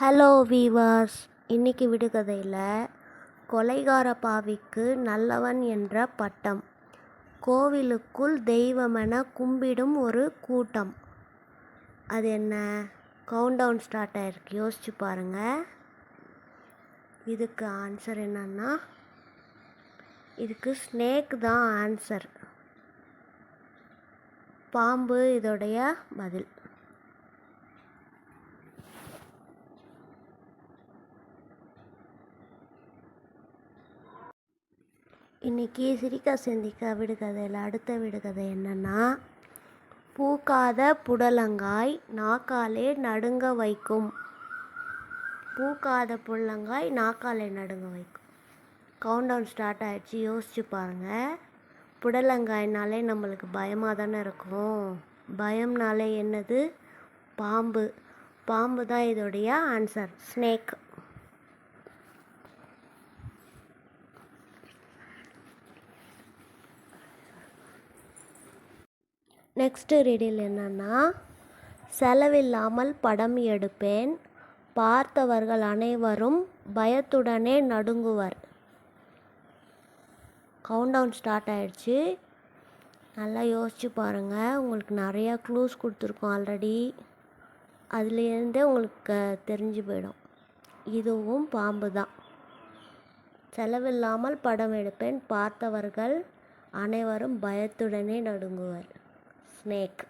Hello viewers இன்னைக்கு விடுகதையில் கொலைகார பாவிக்கு நல்லவன் என்ற பட்டம். கோவிலுக்குள் தெய்வமென கும்பிடும் ஒரு கூட்டம். அது என்ன? கவுண்டவுன் ஸ்டார்ட் ஆயிருக்கு. யோசிச்சு பாருங்கள் இதுக்கு ஆன்சர் என்னன்னா இதுக்கு ஸ்னேக் தான் ஆன்சர் பாம்பு இதோடைய பதில். இன்னைக்கு சிரிக்கா சிந்திக்க விடுகதையில் அடுத்த விடுகதை என்னென்னா பூக்காத புடலங்காய் நாக்காலே நடுங்க வைக்கும். பூக்காத புடலங்காய் நாக்காலே நடுங்க வைக்கும். கவுண்டவுன் ஸ்டார்ட் ஆகிடுச்சு யோசிச்சு பாருங்கள் புடலங்காய்னாலே நம்மளுக்கு பயமாக தானே இருக்கும். பயம்னாலே என்னது? பாம்பு. பாம்பு தான் இதோடைய ஆன்சர் ஸ்னேக் நெக்ஸ்ட் ரீடில் என்னென்னா செலவில்லாமல் படம் எடுப்பேன். பார்த்தவர்கள் அனைவரும் பயத்துடனே நடுங்குவர். கவுண்டவுன் ஸ்டார்ட் ஆயிடுச்சு. நல்லா யோசிச்சு பாருங்கள் உங்களுக்கு நிறையா க்ளூஸ் கொடுத்துருக்கோம் ஆல்ரெடி அதுலேருந்தே உங்களுக்கு தெரிஞ்சு போயிடும். இதுவும் பாம்பு தான். செலவில்லாமல் படம் எடுப்பேன். பார்த்தவர்கள் அனைவரும் பயத்துடனே நடுங்குவர். ஸ்னேக்